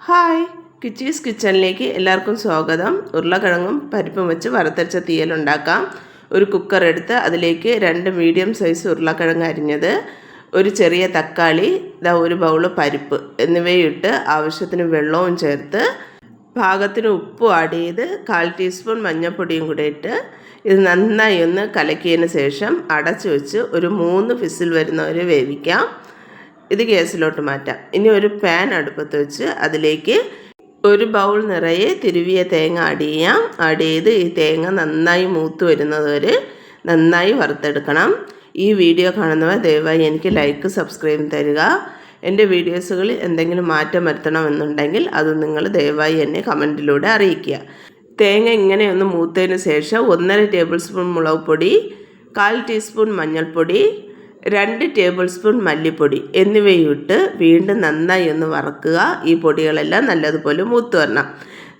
Hi. കിച്ചീസ് കിച്ചണിലേക്ക് എല്ലാവർക്കും സ്വാഗതം. ഉരുളക്കിഴങ്ങും പരിപ്പും വെച്ച് വറുത്തരച്ച തീയലുണ്ടാക്കാം ഒരു കുക്കർ എടുത്ത് അതിലേക്ക് രണ്ട് മീഡിയം സൈസ് ഉരുളക്കിഴങ്ങ് അരിഞ്ഞത്. ഒരു ചെറിയ തക്കാളി ഇതാ ഒരു ബൗൾ പരിപ്പ് എന്നിവയിട്ട് ആവശ്യത്തിന് വെള്ളവും ചേർത്ത് പാകത്തിന് ഉപ്പും ആഡ് ചെയ്ത് കാൽ ടീസ്പൂൺ മഞ്ഞൾപ്പൊടിയും കൂടെ ഇട്ട് ഇത് നന്നായി ഒന്ന് കലക്കിയതിന് ശേഷം അടച്ചു വെച്ച് ഒരു മൂന്ന് ഫിസിൽ വരുന്നവരെ വേവിക്കാം. ഇത് ഗ്യാസിലോട്ട് മാറ്റാം. ഇനി ഒരു പാൻ അടുപ്പത്ത് വെച്ച് അതിലേക്ക് ഒരു ബൗൾ നിറയെ തിരുവിയ തേങ്ങ ആഡ് ചെയ്യാം. ആഡ് ചെയ്ത് ഈ തേങ്ങ നന്നായി മൂത്ത് വരുന്നത് വരെ നന്നായി വറുത്തെടുക്കണം. ഈ വീഡിയോ കാണുന്നവർ ദയവായി എനിക്ക് ലൈക്ക് സബ്സ്ക്രൈബ് തരിക. എന്റെ വീഡിയോസുകളിൽ എന്തെങ്കിലും മാറ്റം വരുത്തണമെന്നുണ്ടെങ്കിൽ അത് നിങ്ങൾ ദയവായി എന്നെ കമന്റിലൂടെ അറിയിക്കുക. തേങ്ങ ഇങ്ങനെ ഒന്ന് മൂത്തതിന് ശേഷം ഒന്നര ടേബിൾ സ്പൂൺ മുളക് പൊടി കാൽ ടീസ്പൂൺ മഞ്ഞൾപ്പൊടി രണ്ട് ടേബിൾ സ്പൂൺ മല്ലിപ്പൊടി എന്നിവയിട്ട് വീണ്ടും നന്നായി ഒന്ന് വറക്കുക. ഈ പൊടികളെല്ലാം നല്ലതുപോലെ മൂത്ത് വരണം.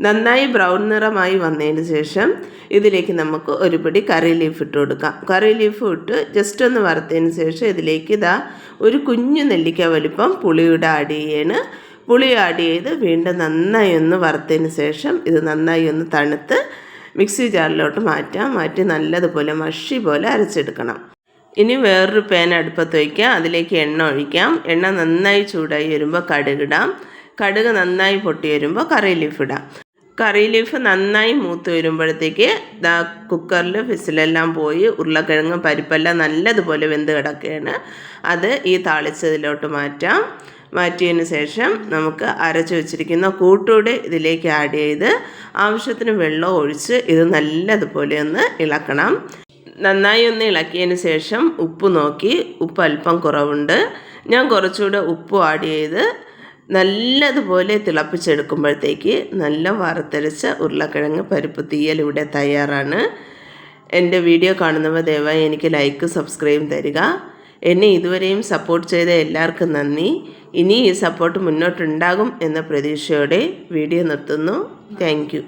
നന്നായി ബ്രൗൺ നിറമായി വന്നതിന് ശേഷം ഇതിലേക്ക് നമുക്ക് ഒരു പിടി കറി ലീഫ് ഇട്ട് കൊടുക്കാം. കറി ലീഫ് ഇട്ട് ജസ്റ്റ് ഒന്ന് വറുത്തതിന് ശേഷം ഇതിലേക്ക് ഇതാ ഒരു കുഞ്ഞു നെല്ലിക്ക വലിപ്പം പുളിയുടെ ആഡ് ചെയ്യാണ്. പുളി ആഡ് ചെയ്ത് വീണ്ടും നന്നായി ഒന്ന് വറുത്തതിന് ശേഷം ഇത് നന്നായി ഒന്ന് തണുത്ത് മിക്സി ജാറിലോട്ട് മാറ്റാം. മാറ്റി നല്ലതുപോലെ മഷി പോലെ അരച്ചെടുക്കണം. ഇനി വേറൊരു പാൻ അടുപ്പത്ത് വയ്ക്കാം അതിലേക്ക് എണ്ണ ഒഴിക്കാം. എണ്ണ നന്നായി ചൂടായി വരുമ്പോൾ കടുകിടാം കടുക് നന്നായി പൊട്ടി വരുമ്പോൾ കറി ലീഫ് ഇടാം. കറി ലീഫ് നന്നായി മൂത്ത് വരുമ്പോഴത്തേക്ക് ദാ കുക്കറിൽ ഫിസിലെല്ലാം പോയി ഉരുളക്കിഴങ്ങ് പരിപ്പെല്ലാം നല്ലതുപോലെ വെന്ത് കിടക്കുകയാണ്. അത് ഈ താളിച്ചതിലോട്ട് മാറ്റാം. മാറ്റിയതിന് ശേഷം നമുക്ക് അരച്ച് വെച്ചിരിക്കുന്ന കൂട്ടൂടെ ഇതിലേക്ക് ആഡ് ചെയ്ത് ആവശ്യത്തിന് വെള്ളം ഒഴിച്ച് ഇത് നല്ലതുപോലെ ഒന്ന് ഇളക്കണം. നന്നായി ഒന്ന് ഇളക്കിയതിന് ശേഷം ഉപ്പ് നോക്കി. ഉപ്പ് അല്പം കുറവുണ്ട്. ഞാൻ കുറച്ചുകൂടെ ഉപ്പ് ആഡ് ചെയ്ത് നല്ലതുപോലെ തിളപ്പിച്ചെടുക്കുമ്പോഴത്തേക്ക് നല്ല വറുത്തരച്ച ഉരുളക്കിഴങ്ങ് പരിപ്പ് തീയൽ ഇവിടെ തയ്യാറാണ്. എന്റെ വീഡിയോ കാണുന്നവർ ദയവായി എനിക്ക് ലൈക്ക് സബ്സ്ക്രൈബും തരിക. എന്നെ ഇതുവരെയും സപ്പോർട്ട് ചെയ്ത എല്ലാവർക്കും നന്ദി. ഇനി ഈ സപ്പോർട്ട് മുന്നോട്ടുണ്ടാകും എന്ന പ്രതീക്ഷയോടെ വീഡിയോ നിർത്തുന്നു. താങ്ക്